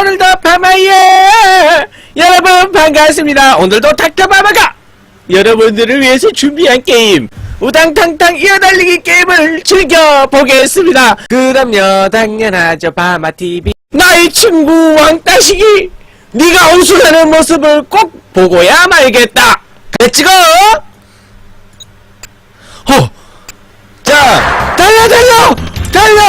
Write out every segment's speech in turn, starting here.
오늘도 파마예 여러분 반갑습니다. 오늘도 닥터바바가 여러분들을 위해서 준비한 게임 우당탕탕 이어달리기 게임을 즐겨보겠습니다. 그럼요 당연하죠 바마TV 나의 친구 왕따시기 네가 우승하는 모습을 꼭 보고야 말겠다. 렛츠고 어. 자, 달려, 달려! 달려!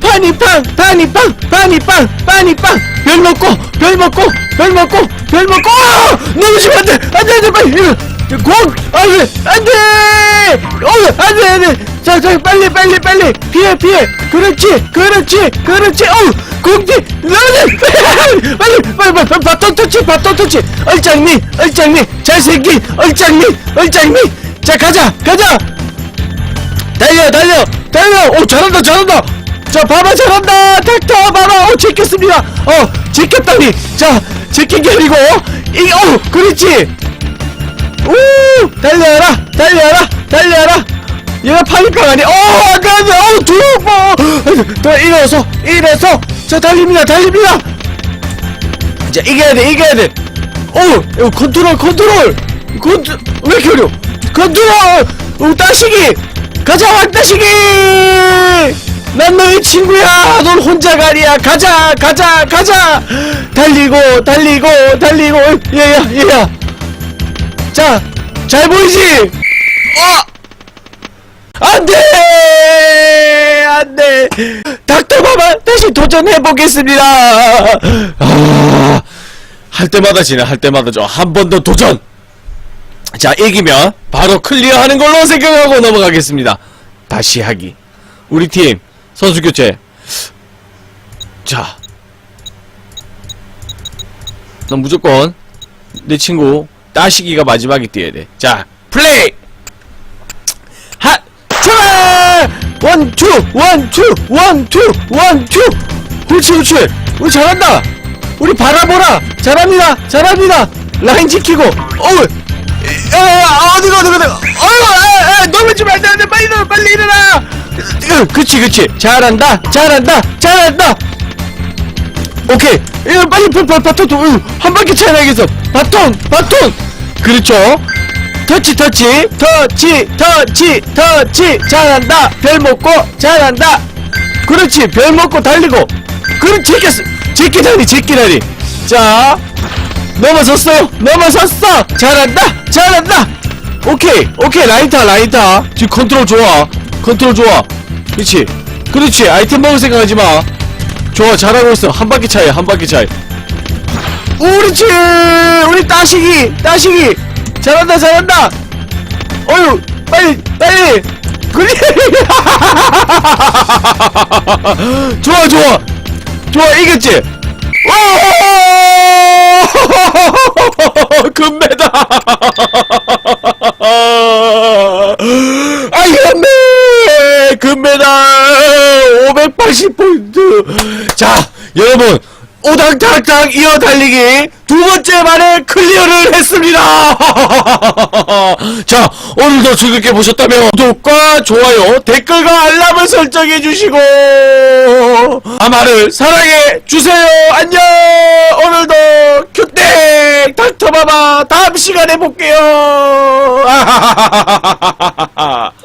파니 빵, 파니 빵, 파니 빵, 파니 빵! 별 먹고, 별 먹고, 별 먹고, 별 먹고! 아! 넘어지면 안 돼! 안 돼, 안 돼, 빨리! 공! 안 돼! 안 돼! 어, 안 돼, 안 돼! 자, 자, 빨리, 빨리, 빨리! 피해, 피해! 그렇지, 그렇지, 그렇지! 어! 공기! 나는! 빨리, 빨리, 빨리, 빨리! 바톤 터치, 바톤 터치! 얼짱미, 얼짱미! 잘생긴 얼짱미, 얼짱미! 자, 가자, 가자! 달려 달려 달려 오 잘한다 잘한다 자 봐봐 잘한다. 닥터 봐봐 오 제꼈습니다. 어 제꼈다니. 자 제낀 게 아니고 이어 그렇지. 오 달려라 달려라 달려라. 얘가 파니까 아니 어 안돼 어우 두번. 더 일어서 일어서. 자 달립니다 달립니다. 자 이겨야 돼 이겨야 돼오 이거 컨트롤 컨트롤. 컨트 왜 이렇게 어려 컨트롤. 오 따시기. 가자 왕따시기 난 너의 친구야. 넌 혼자가 아니야. 가자 가자 가자. 달리고 달리고 달리고. 얘야 얘야. 자잘 보이지? 어! 안돼! 안돼! 닥터바바 다시 도전해 보겠습니다. 아, 할 때마다 지네 할 때마다 저 한 번 더 도전. 자 이기면 바로 클리어하는 걸로 생각하고 넘어가겠습니다. 다시 하기. 우리 팀 선수 교체 자넌 무조건 내 친구 따시기가 마지막에 뛰어야 돼 자 플레이 하 출발 원 투 원 투 원 투 원 투 그렇지 그렇지 우리 잘한다 우리 바라보라 잘합니다 잘합니다 라인 지키고 어우 야, 어디가, 어디가, 어디가. 어이구, 아, 아, 안 돼, 안 돼. 빨리 일어나, 빨리 일어나. 으, 그치, 그치. 잘한다, 잘한다, 잘한다. 오케이. 이거 빨리, 빨리, 빨리, 바톤, 으, 한 바퀴 차이 나겠어. 바톤, 바톤. 그렇죠. 터치, 터치, 터치, 터치, 터치. 잘한다. 별 먹고, 잘한다. 그렇지. 별 먹고 달리고. 그렇지, 제끼, 제끼 다리, 제끼 다리. 자, 넘어섰어요 넘어섰어 잘한다 잘한다 오케이 오케이 라인타 라인타 지금 컨트롤 좋아 컨트롤 좋아. 그렇지. 그렇지. 아이템 먹을 생각하지 마. 좋아 잘하고 있어. 한 바퀴 차이 한 바퀴 차이. 우리지. 우리 따시기 따시기. 잘한다 잘한다. 어유 빨리 빨리. 그래 좋아 좋아. 좋아 이겼지 오 금메달 아이언맨 금메달 580포인트. 자 여러분 오당탕탕 이어 달리기 두 번째 만에 클리어를 했습니다. 자 오늘도 즐겁게 보셨다면 구독과 좋아요 댓글과 알람을 설정해 주시고 아마를 사랑해 주세요. 안녕! 오늘도 큐땡! 닥터바바 다음 시간에 볼게요